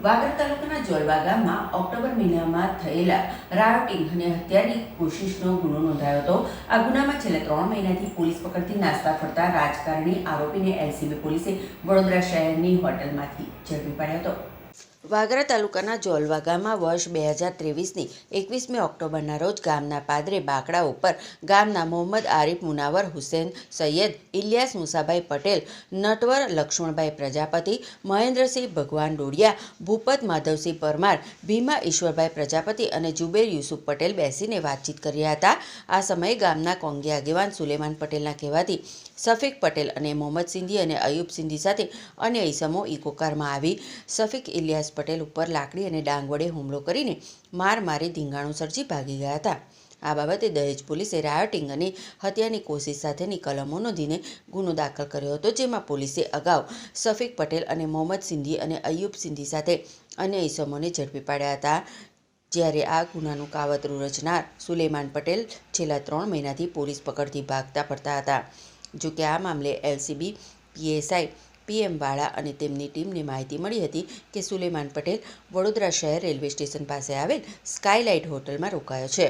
વાગડ તાલુકાના જોલવા ગામમાં ઓક્ટોબર મહિનામાં થયેલા રાયોટિંગ અને હત્યાની કોશિશનો ગુનો નોંધાયો હતો. આ ગુનામાં છેલ્લા ત્રણ મહિનાથી પોલીસ પકડતી નાસ્તા ફરતા રાજકારણી આરોપીને એલસીબી પોલીસે વડોદરા શહેરની હોટલમાંથી ઝડપી પાડ્યો હતો. વાગરા તાલુકાના જોલવા ગામમાં વર્ષ બે હજાર ત્રેવીસની એકવીસમી ઓક્ટોબરના રોજ ગામના પાદરે બાકડા ઉપર ગામના મોહમ્મદ આરિફ મુનાવર હુસેન, સૈયદ ઇલિયાસ મુસાભાઈ પટેલ, નટવર લક્ષ્મણભાઈ પ્રજાપતિ, મહેન્દ્રસિંહ ભગવાન ડોડિયા, ભૂપત માધવસિંહ પરમાર, ભીમા ઈશ્વરભાઈ પ્રજાપતિ અને જુબેર યુસુફ પટેલ બેસીને વાતચીત કર્યા હતા. આ સમયે ગામના કોંગી આગેવાન સુલેમાન પટેલના કહેવાથી સફીક પટેલ અને મોહમ્મદ સિંધી અને અયુબ સિંધી સાથે અન્ય ઈસમો ઇકોકારમાં આવી. સફીક ઇલિયાસ પટેલ ઉપર લાકડી અને ડાંગ વડે હુમલો કરીને માર મારી ધીંગાણું સર્જી ભાગી ગયા હતા. આ બાબતે દહેજ પોલીસે રાયોટિંગ અને હત્યાની કોશિશ સાથેની કલમો નોંધીને ગુનો દાખલ કર્યો હતો, જેમાં પોલીસે અગાઉ સફીક પટેલ અને મોહમ્મદ સિંધી અને અયુબ સિંધી સાથે અન્ય ઈસમોને ઝડપી પાડ્યા હતા. જ્યારે આ ગુનાનું કાવતરું રચનાર સુલેમાન પટેલ છેલ્લા ત્રણ મહિનાથી પોલીસ પકડથી ભાગતા ફરતા હતા. જો કે આ મામલે એલસીબી, પીએસઆઈ પીએમ વાળા અને તેમની ટીમને માહિતી મળી હતી કે સુલેમાન પટેલ વડોદરા શહેર રેલવે સ્ટેશન પાસે આવેલ સ્કાયલાઇટ હોટલમાં રોકાયો છે.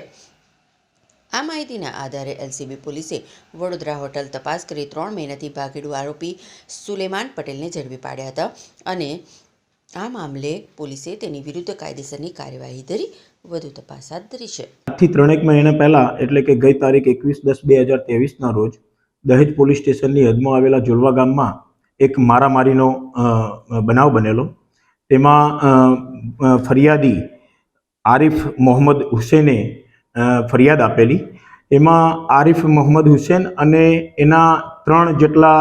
આ માહિતીના આધારે એલસીબી પોલીસે વડોદરા હોટલ તપાસ કરી ત્રણ મહિનાથી ભાગીડુ આરોપી સુલેમાન પટેલને ઝડપી પાડ્યા હતા અને આ મામલે પોલીસે તેની વિરુદ્ધ કાયદેસરની કાર્યવાહી ધરી વધુ તપાસ હાથ ધરી છે. આજથી ત્રણેક મહિના પહેલાં, એટલે કે ગઈ તારીખ એકવીસ દસ બે હજાર ના રોજ, દહેજ પોલીસ સ્ટેશનની હદમાં આવેલા જોલવા ગામમાં એક મારામારીનો બનાવ બનેલો. તેમાં ફરિયાદી આરિફ મોહમ્મદ હુસેને ફરિયાદ આપેલી. એમાં આરિફ મોહમ્મદ હુસેન અને એના ત્રણ જેટલા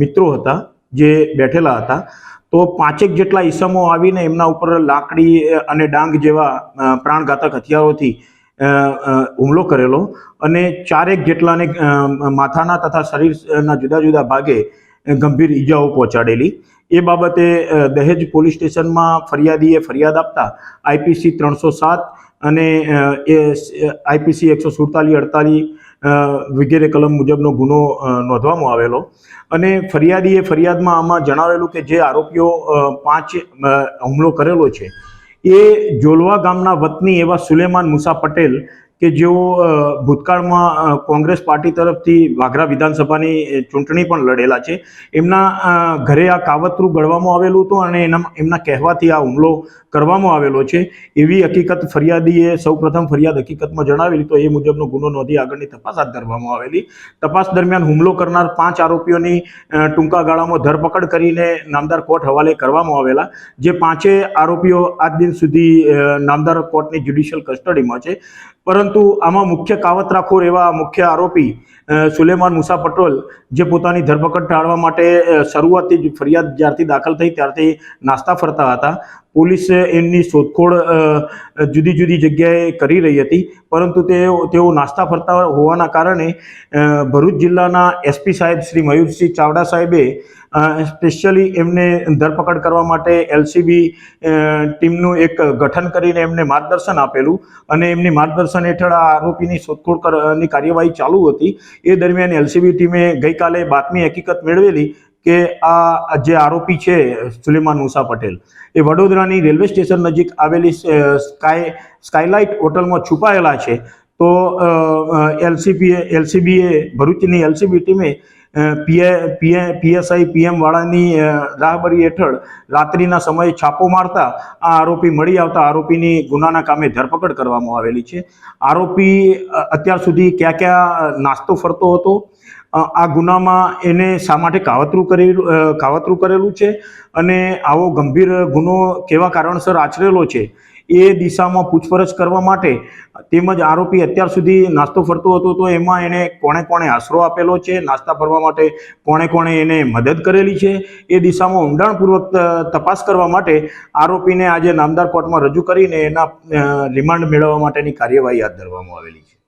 મિત્રો હતા, જે બેઠેલા હતા, તો પાંચેક જેટલા ઈસમો આવીને એમના ઉપર લાકડી અને ડાંગ જેવા પ્રાણઘાતક હથિયારોથી હુમલો કરેલો. અને ચારેક જેટલાને માથાના તથા શરીરના જુદા જુદા ભાગે ગંભીર ઈજાઓ પહોંચાડેલી. એ બાબતે દહેજ પોલીસ સ્ટેશનમાં ફરિયાદીએ ફરિયાદ આપતા આઈપીસી ત્રણસો સાત અને એ આઈપીસી એકસો સુડતાલીસ, અડતાલીસ વગેરે કલમ મુજબનો ગુનો નોંધવામાં આવેલો. અને ફરિયાદીએ ફરિયાદમાં આમાં જણાવેલું કે જે આરોપીઓ પાંચ હુમલો કરેલો છે. એ જોલવા ગામના વતની એવા સુલેમાન મુસા પટેલ કે જેઓ ભૂતકાળમાં કોંગ્રેસ પાર્ટી તરફથી વાઘરા વિધાનસભાની ચૂંટણી પણ લડેલા છે. એમના ઘરે આ કાવતરું ગળવામાં આવેલું હતું અને એના, એમના કહેવાથી આ હુમલો કરવામાં આવેલો છે. એવી હકીકત ફરિયાદીએ સૌપ્રથમ ફરિયાદ હકીકતમાં જણાવેલી તો એ મુજબનો ગુનો નોંધી આગળની તપાસ હાથ ધરવામાં આવેલી. તપાસ દરમિયાન હુમલો કરનાર પાંચ આરોપીઓની ટૂંકા ગાળામાં ધરપકડ કરીને નામદાર કોર્ટ હવાલે કરવામાં આવેલા, જે પાંચે આરોપીઓ આજ દિન સુધી નામદાર કોર્ટની જ્યુડિશિયલ કસ્ટડીમાં છે. પરંતુ આમાં મુખ્ય કાવતરાખોર એવા મુખ્ય આરોપી સુલેમાન મુસા પટોલ, જે પોતાની ધરપકડ ટાળવા માટે શરૂઆતથી જ ફરિયાદ જ્યારથી દાખલ થઈ ત્યારથી નાસ્તા ફરતા હતા. પોલીસે એમની શોધખોળ જુદી જુદી જગ્યાએ કરી રહી હતી. પરંતુ તેઓ તેઓ નાસ્તા ફરતા હોવાના કારણે ભરૂચ જિલ્લાના એસપી સાહેબ શ્રી મયુરસિંહ ચાવડા સાહેબે સ્પેશિયલી એમને ધરપકડ કરવા માટે એલસીબી ટીમનું એક ગઠન કરીને એમને માર્ગદર્શન આપેલું અને એમની માર્ગદર્શન હેઠળ આ આરોપીની શોધખોળ કરવાની કાર્યવાહી ચાલુ હતી. એ દરમિયાન એલસીબી ટીમે ગઈકાલે બાતમી હકીકત મેળવેલી કે આ જે આરોપી છે, સુલેમાન મુસા પટેલ, એ વડોદરાની રેલવે સ્ટેશન નજીક આવેલી સ્કાય, સ્કાયલાઇટ હોટલમાં છુપાયેલા છે. તો એલસીબીએ એલસીબીએ, ભરૂચની એલસીબી ટીમે પીએ પીએ, પીએસઆઈ પીએમ વાળાની રાહબરી હેઠળ રાત્રિના સમયે છાપો મારતા આ આરોપી મળી આવતા આરોપીની ગુનાના કામે ધરપકડ કરવામાં આવેલી છે. આરોપી અત્યાર સુધી ક્યાં ક્યાં નાસ્તો ફરતો હતો આ ગુનામાં એને શા માટે કાવતરું કરેલું કાવતરું કરેલું છે? અને આવો ગંભીર ગુનો કેવા કારણસર આચરેલો છે? એ દિશામાં પૂછપરછ કરવા માટે તેમજ આરોપી અત્યાર સુધી નાસ્તો ફરતો હતો તો એમાં એને કોણે કોણે આશરો આપેલો છે? નાસ્તા ફરવા માટે કોણે કોણે એને મદદ કરેલી છે? એ દિશામાં ઊંડાણપૂર્વક તપાસ કરવા માટે આરોપીને આજે નામદાર કોર્ટમાં રજૂ કરીને એના રિમાન્ડ મેળવવા માટેની કાર્યવાહી હાથ ધરવામાં આવેલી છે.